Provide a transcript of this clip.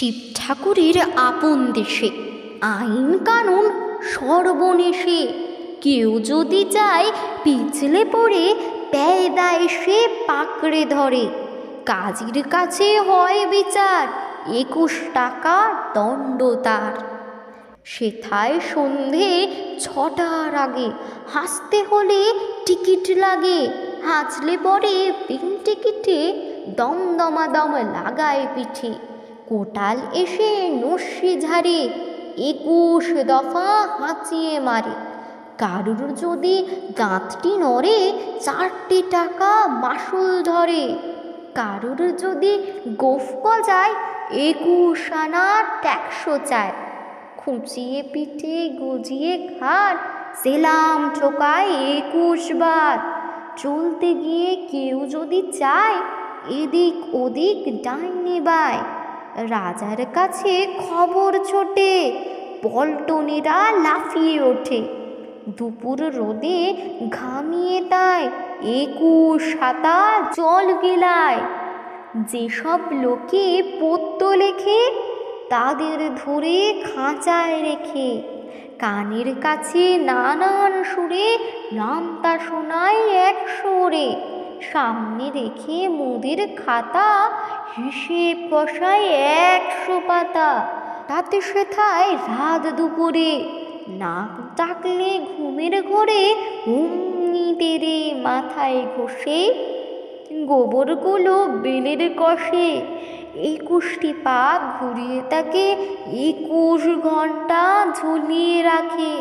শিব ঠাকুরের আপন দেশে। আইন কানুন সর্বনেশে। কেউ যদি চায় পিছলে পড়ে, ব্যয় দায় সে পাকড়ে ধরে। কাজের কাছে হয় বিচার, একুশ টাকা দণ্ড তার। সেথায় সন্ধে ছটার আগে হাসতে হলে টিকিট লাগে। হাঁচলে পরে বিন টিকিটে দমদমা দম লাগায় পিঠে। কোটাল এসে নস্যি ঝাড়ে, একুশ দফা হাঁচিয়ে মারে। কারুর যদি গাঁতটি নড়ে, চারটি টাকা মাসুল ধরে। কারুর যদি গোফ গজায়, একুশ আনা ট্যাক্সও চায়। খুঁচিয়ে পিঠে গজিয়ে খান সেলাম ঠোকায় একুশ বার। চলতে গিয়ে কেউ যদি চায়, এদিক ওদিক ডাইনে বায়। রাজার কাছে খবর ছোটে, পল্টনেরা লাফিয়ে ওঠে। দুপুর রোদে ঘামিয়ে তাই একুশ হাতা জল গেলায়। যেসব লোকে পদ্য লেখে, তাদের ধরে খাঁচায় রেখে। কানের কাছে নানান সুরে নামতা শোনায় এক সুরে। সামনে রেখে মুদির খাতা হিসেব কষায় একশো পাতা। তাতে সেথায় রাত দুপুরে। নাক ডাকলে ঘুমের ঘরে অমনি তেরে মাথায় ঘষে গোবরগুলো বেলের কষে। একুশটি পা ঘুরিয়ে তাকে একুশ ঘণ্টা ঝুলিয়ে রাখে।